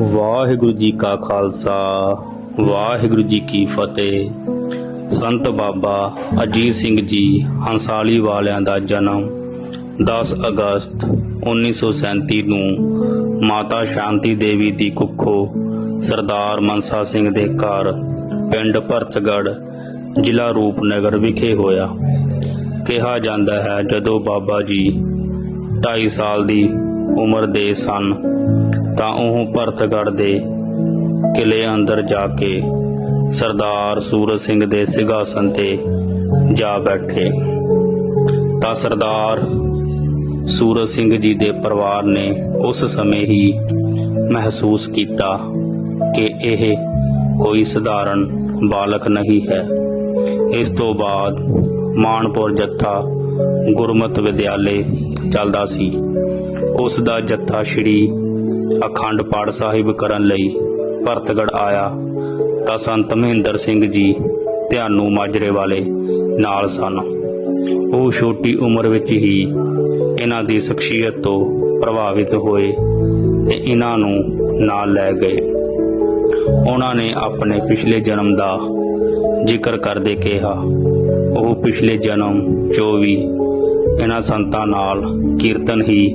ਵਾਹਿਗੁਰੂ ਜੀ ਕਾ ਖਾਲਸਾ, ਵਾਹਿਗੁਰੂ ਜੀ ਕੀ ਫਤਿਹ। ਸੰਤ ਬਾਬਾ ਅਜੀਤ ਸਿੰਘ ਜੀ, ਹੰਸਾਲੀ ਵਾਲਿਆਂ ਦਾ ਜਨਮ 10 ਅਗਸਤ 1937 ਨੂੰ ਮਾਤਾ ਸ਼ਾਂਤੀ ਦੇਵੀ ਦੀ ਕੁੱਖੋਂ ਸਰਦਾਰ ਮਨਸਾ ਸਿੰਘ ਦੇ ਘਰ ਪਿੰਡ ਭਰਤਗੜ ਜ਼ਿਲ੍ਹਾ ਰੂਪਨਗਰ ਵਿਖੇ ਹੋਇਆ। ਕਿਹਾ ਜਾਂਦਾ ਹੈ, ਜਦੋਂ ਬਾਬਾ ਜੀ 2.5 ਸਾਲ ਦੀ ਉਮਰ ਦੇ ਸਨ ਤਾਂ ਉਹ ਭਰਤਗੜ ਦੇ ਕਿਲੇ ਅੰਦਰ ਜਾ ਕੇ ਸਰਦਾਰ ਸੂਰਜ ਸਿੰਘ ਦੇ ਸਿੰਘਾਸਨ ਤੇ ਜਾ ਬੈਠੇ। ਤਾਂ ਸਰਦਾਰ ਸੂਰਜ ਸਿੰਘ ਜੀ ਦੇ ਪਰਿਵਾਰ ਨੇ ਉਸ ਸਮੇਂ ਹੀ ਮਹਿਸੂਸ ਕੀਤਾ ਕਿ ਇਹ ਕੋਈ ਸਧਾਰਨ ਬਾਲਕ ਨਹੀਂ ਹੈ। ਇਸ ਤੋਂ ਬਾਅਦ ਮਾਨਪੁਰ ਜੱਥਾ ਗੁਰਮਤ ਵਿਦਿਆਲੇ ਚੱਲਦਾ ਸੀ। ਉਸ ਦਾ ਜੱਥਾ ਸ਼੍ਰੀ ਅਖੰਡ ਪਾਠ ਸਾਹਿਬ ਕਰਨ ਲਈ ਭਰਤਗੜ ਆਇਆ ਤਾਂ ਸੰਤ ਮਹਿੰਦਰ ਸਿੰਘ ਜੀ ਧਿਆਨੂ ਮਾਜਰੇ ਵਾਲੇ ਨਾਲ ਸਨ। ਉਹ ਛੋਟੀ ਉਮਰ ਵਿੱਚ ਹੀ ਇਹਨਾਂ ਦੀ ਸ਼ਖਸੀਅਤ ਤੋਂ ਪ੍ਰਭਾਵਿਤ ਹੋਏ ਤੇ ਇਹਨਾਂ ਨੂੰ ਨਾਲ ਲੈ ਗਏ। ਉਹਨਾਂ ਨੇ ਆਪਣੇ ਪਿਛਲੇ ਜਨਮ ਦਾ ਜ਼ਿਕਰ ਕਰਦੇ ਕਿਹਾ, ਉਹ ਪਿਛਲੇ ਜਨਮ 'ਚੋਂ ਵੀ ਇਹਨਾਂ ਸੰਤਾਂ ਨਾਲ ਕੀਰਤਨ ਹੀ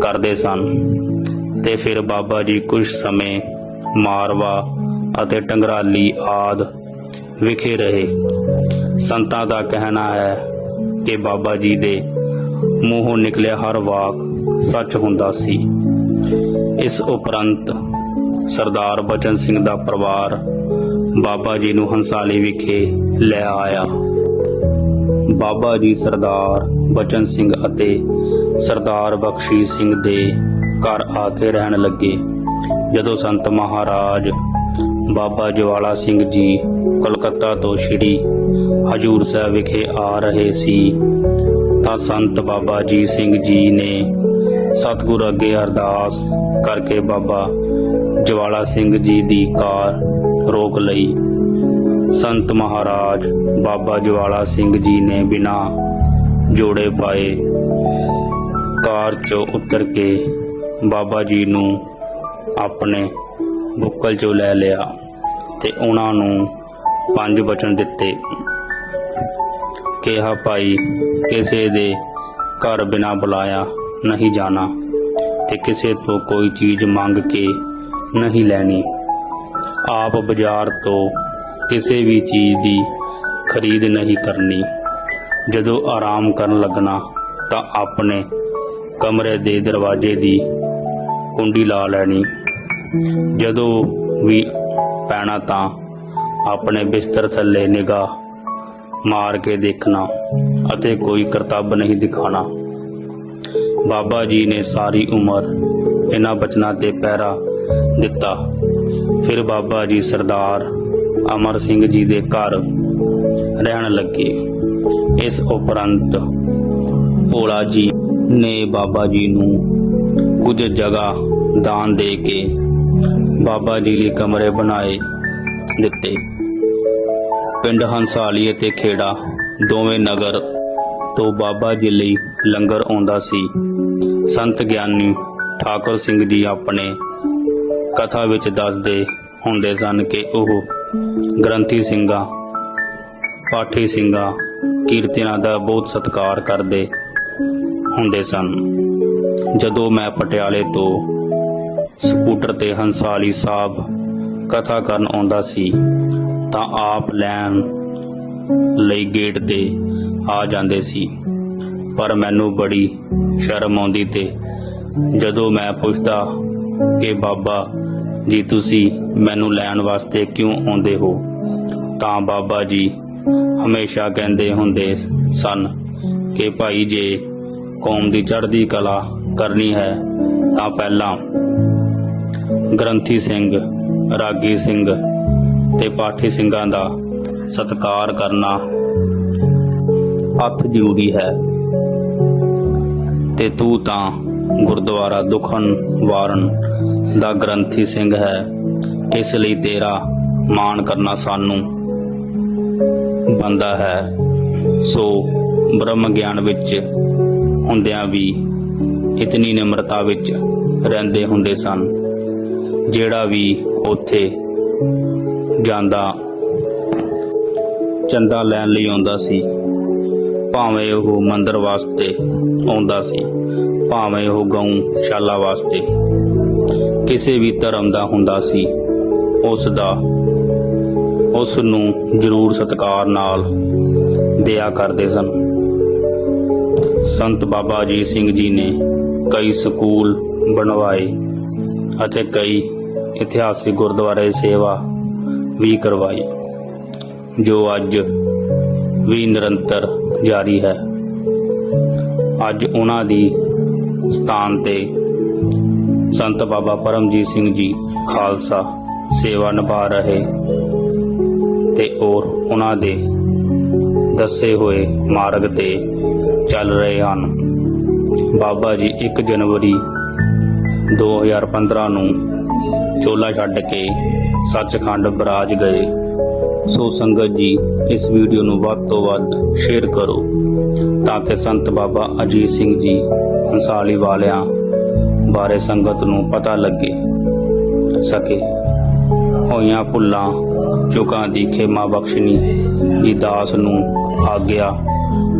ਕਰਦੇ ਸਨ। ਤੇ ਫਿਰ ਬਾਬਾ ਜੀ ਕੁਝ ਸਮੇਂ ਮਾਰਵਾ ਅਤੇ ਟੰਗਰਾਲੀ ਆਦ ਵਿਖੇ ਰਹੇ। ਸੰਤਾਂ ਦਾ ਕਹਿਣਾ ਹੈ ਕਿ ਬਾਬਾ ਜੀ ਦੇ ਮੂੰਹੋਂ ਨਿਕਲਿਆ ਹਰ ਵਾਕ ਸੱਚ ਹੁੰਦਾ ਸੀ। ਇਸ ਉਪਰੰਤ ਸਰਦਾਰ ਬਚਨ ਸਿੰਘ ਦਾ ਪਰਿਵਾਰ ਬਾਬਾ ਜੀ ਨੂੰ ਹੰਸਾਲੀ ਵਿਖੇ ਲੈ ਆਇਆ। ਬਾਬਾ ਜੀ ਸਰਦਾਰ ਬਚਨ ਸਿੰਘ ਅਤੇ ਸਰਦਾਰ ਬਖਸ਼ੀ ਸਿੰਘ ਦੇ ਘਰ ਆ ਕੇ ਰਹਿਣ ਲੱਗੇ। ਜਦੋਂ ਸੰਤ ਮਹਾਰਾਜ ਬਾਬਾ ਜਵਾਲਾ ਸਿੰਘ ਜੀ ਕਲਕੱਤਾ ਤੋਂ ਸ਼੍ਰੀ ਹਜੂਰ ਸਾਹਿਬ ਵਿਖੇ ਆ ਰਹੇ ਸੀ, ਤਾਂ ਸੰਤ ਬਾਬਾ ਜੀ ਸਿੰਘ ਜੀ ਨੇ ਸਤਿਗੁਰ ਅੱਗੇ ਅਰਦਾਸ ਕਰਕੇ ਬਾਬਾ ਜਵਾਲਾ ਸਿੰਘ ਜੀ ਦੀ ਕਾਰ ਰੋਕ ਲਈ। ਸੰਤ ਮਹਾਰਾਜ ਬਾਬਾ ਜਵਾਲਾ ਸਿੰਘ ਜੀ ਨੇ ਬਿਨਾ ਜੋੜੇ ਪਾਏ ਕਾਰ ਚੋਂ ਉਤਰ ਕੇ ਬਾਬਾ ਜੀ ਨੂੰ ਆਪਣੇ ਬੁੱਕਲ ਚੋਂ ਲੈ ਲਿਆ ਤੇ ਉਹਨਾਂ ਨੂੰ ਪੰਜ ਬਚਨ ਦਿੱਤੇ। ਕਿਹਾ, ਭਾਈ, ਕਿਸੇ ਦੇ ਘਰ ਬਿਨਾ ਬੁਲਾਇਆ ਨਹੀਂ ਜਾਣਾ ਤੇ ਕਿਸੇ ਤੋਂ ਕੋਈ ਚੀਜ਼ ਮੰਗ ਕੇ ਨਹੀਂ ਲੈਣੀ। ਆਪ ਬਾਜ਼ਾਰ ਤੋਂ ਕਿਸੇ ਵੀ ਚੀਜ਼ ਦੀ ਖਰੀਦ ਨਹੀਂ ਕਰਨੀ। ਜਦੋਂ ਆਰਾਮ ਕਰਨ ਲੱਗਣਾ ਤਾਂ ਆਪਣੇ ਕਮਰੇ ਦੇ ਦਰਵਾਜ਼ੇ ਦੀ ਕੁੰਡੀ ਲਾ ਲੈਣੀ। ਜਦੋਂ ਵੀ ਪੈਣਾ ਤਾਂ ਆਪਣੇ ਬਿਸਤਰ ਥੱਲੇ ਨਿਗਾਹ ਮਾਰ ਕੇ ਦੇਖਣਾ ਅਤੇ ਕੋਈ ਕਰਤੱਵ ਨਹੀਂ ਦਿਖਾਣਾ ਬਾਬਾ ਜੀ ਨੇ ਸਾਰੀ ਉਮਰ ਇਹਨਾਂ ਬਚਨਾਂ ਤੇ ਪਹਿਰਾ ਦਿੱਤਾ। ਫਿਰ ਬਾਬਾ ਜੀ ਸਰਦਾਰ ਅਮਰ ਸਿੰਘ ਜੀ ਦੇ ਘਰ ਰਹਿਣ ਲੱਗੇ। ਇਸ ਉਪਰੰਤ ਭੋਲਾ ਜੀ ਨੇ ਬਾਬਾ ਜੀ ਨੂੰ ਕੁਝ ਜਗ੍ਹਾ ਦਾਨ ਦੇ ਕੇ ਬਾਬਾ ਜੀ ਲਈ ਕਮਰੇ ਬਣਾਏ ਦਿੱਤੇ। ਪਿੰਡ ਹੰਸਾਲੀ ਅਤੇ ਖੇੜਾ ਦੋਵੇਂ ਨਗਰ ਤੋਂ ਬਾਬਾ ਜੀ ਲਈ ਲੰਗਰ ਆਉਂਦਾ ਸੀ। ਸੰਤ ਗਿਆਨੀ ਠਾਕੁਰ ਸਿੰਘ ਜੀ ਆਪਣੇ ਕਥਾ ਵਿੱਚ ਦੱਸਦੇ ਹੁੰਦੇ ਸਨ ਕਿ ਉਹ ਗ੍ਰੰਥੀ ਸਿੰਘਾਂ, ਪਾਠੀ ਸਿੰਘਾਂ ਕੀਰਤਨਾਂ ਦਾ ਬਹੁਤ ਸਤਿਕਾਰ ਕਰਦੇ ਹੁੰਦੇ ਸਨ। ਜਦੋਂ ਮੈਂ ਪਟਿਆਲੇ ਤੋਂ ਸਕੂਟਰ ਤੇ ਹੰਸਾਲੀ ਸਾਹਿਬ ਕਥਾ ਕਰਨ ਆਉਂਦਾ ਸੀ, ਤਾਂ ਆਪ ਲੈਣ ਲਈ ਗੇਟ ਤੇ ਆ ਜਾਂਦੇ ਸੀ। ਪਰ ਮੈਨੂੰ ਬੜੀ ਸ਼ਰਮ ਆਉਂਦੀ ਤੇ ਜਦੋਂ ਮੈਂ ਪੁੱਛਦਾ ਕਿ ਬਾਬਾ, ਜੀ ਤੁਸੀਂ ਮੈਨੂੰ ਲੈਣ ਵਾਸਤੇ ਕਿਉਂ ਆਉਂਦੇ ਹੋ? ਤਾਂ ਬਾਬਾ ਜੀ ਹਮੇਸ਼ਾ ਕਹਿੰਦੇ ਹੁੰਦੇ ਸਨ ਕਿ ਭਾਈ ਜੇ ਕੌਮ ਦੀ ਚੜ੍ਹਦੀ ਕਲਾ ਕਰਨੀ ਹੈ ਤਾਂ ਪਹਿਲਾਂ ਗ੍ਰੰਥੀ ਸਿੰਘ, ਰਾਗੀ ਸਿੰਘ ਤੇ ਪਾਠੀ ਸਿੰਘਾਂ ਦਾ ਸਤਿਕਾਰ ਕਰਨਾ ਅਤ ਜ਼ਰੂਰੀ ਹੈ। ਤੇ ਤੂੰ ਤਾਂ ਗੁਰਦੁਆਰਾ ਦੁਖਨ ਵਾਰਨ ਦਾ ਗ੍ਰੰਥੀ ਸਿੰਘ ਹੈ, ਇਸ ਲਈ ਤੇਰਾ ਮਾਣ ਕਰਨਾ ਸਾਨੂੰ ਬੰਦਾ ਹੈ। ਸੋ ਬ੍ਰਹਮ ਗਿਆਨ ਵਿੱਚ ਹੁੰਦਿਆਂ ਵੀ ਇਤਨੀ ਨਿਮਰਤਾ ਵਿੱਚ ਰਹਿੰਦੇ ਹੁੰਦੇ ਸਨ, ਜਿਹੜਾ ਵੀ ਉੱਥੇ ਜਾਂਦਾ ਚੰਦਾ ਲੈਣ ਲਈ ਆਉਂਦਾ ਸੀ। ਭਾਵੇਂ ਉਹ ਮੰਦਰ ਵਾਸਤੇ ਆਉਂਦਾ ਸੀ, ਭਾਵੇਂ ਉਹ ਗਊ ਸ਼ਾਲਾ ਵਾਸਤੇ। ਕਿਸੇ ਵੀ ਧਰਮ ਦਾ ਹੁੰਦਾ ਸੀ ਉਸ ਦਾ ਉਸ ਨੂੰ ਜ਼ਰੂਰ ਸਤਿਕਾਰ ਨਾਲ ਦਿਆ ਕਰਦੇ ਸਨ। ਸੰਤ ਬਾਬਾ ਅਜੀਤ ਸਿੰਘ ਜੀ ਨੇ ਕਈ ਸਕੂਲ ਬਣਵਾਏ ਅਤੇ ਕਈ ਇਤਿਹਾਸਿਕ ਗੁਰਦੁਆਰੇ ਸੇਵਾ ਵੀ ਕਰਵਾਈ, ਜੋ ਅੱਜ ਵੀ ਨਿਰੰਤਰ ਜਾਰੀ ਹੈ। ਅੱਜ ਉਹਨਾਂ ਦੀ ਸਥਾਨ ਤੇ ਸੰਤ ਬਾਬਾ ਪਰਮਜੀਤ ਸਿੰਘ ਜੀ ਖਾਲਸਾ ਸੇਵਾ ਨਿਭਾ ਰਹੇ ਤੇ ਔਰ ਉਹਨਾਂ ਦੇ ਦੱਸੇ ਹੋਏ ਮਾਰਗ ਤੇ ਚੱਲ ਰਹੇ ਹਨ। ਬਾਬਾ ਜੀ 1 ਜਨਵਰੀ 2015 ਨੂੰ ਚੋਲਾ ਛੱਡ ਕੇ ਸੱਚਖੰਡ ਬਰਾਜ ਗਏ। ਸੋ ਸੰਗਤ ਜੀ, ਇਸ ਵੀਡੀਓ ਨੂੰ ਵੱਧ ਤੋਂ ਵੱਧ ਸ਼ੇਅਰ ਕਰੋ ਤਾਂ ਕਿ ਸੰਤ ਬਾਬਾ ਅਜੀਤ ਸਿੰਘ ਜੀ ਹੰਸਾਲੀ ਵਾਲਿਆਂ ਬਾਰੇ ਸੰਗਤ ਨੂੰ ਪਤਾ ਲੱਗੇ, ਸਕੇ। ਹੋਈਆਂ ਭੁੱਲਾਂ, ਚੁਕਾਂ ਦੀ ਖੇਮਾ ਬਖਸ਼ਣੀ ਦੀ ਦਾਸ ਨੂੰ ਆਗਿਆ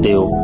ਦਿਓ।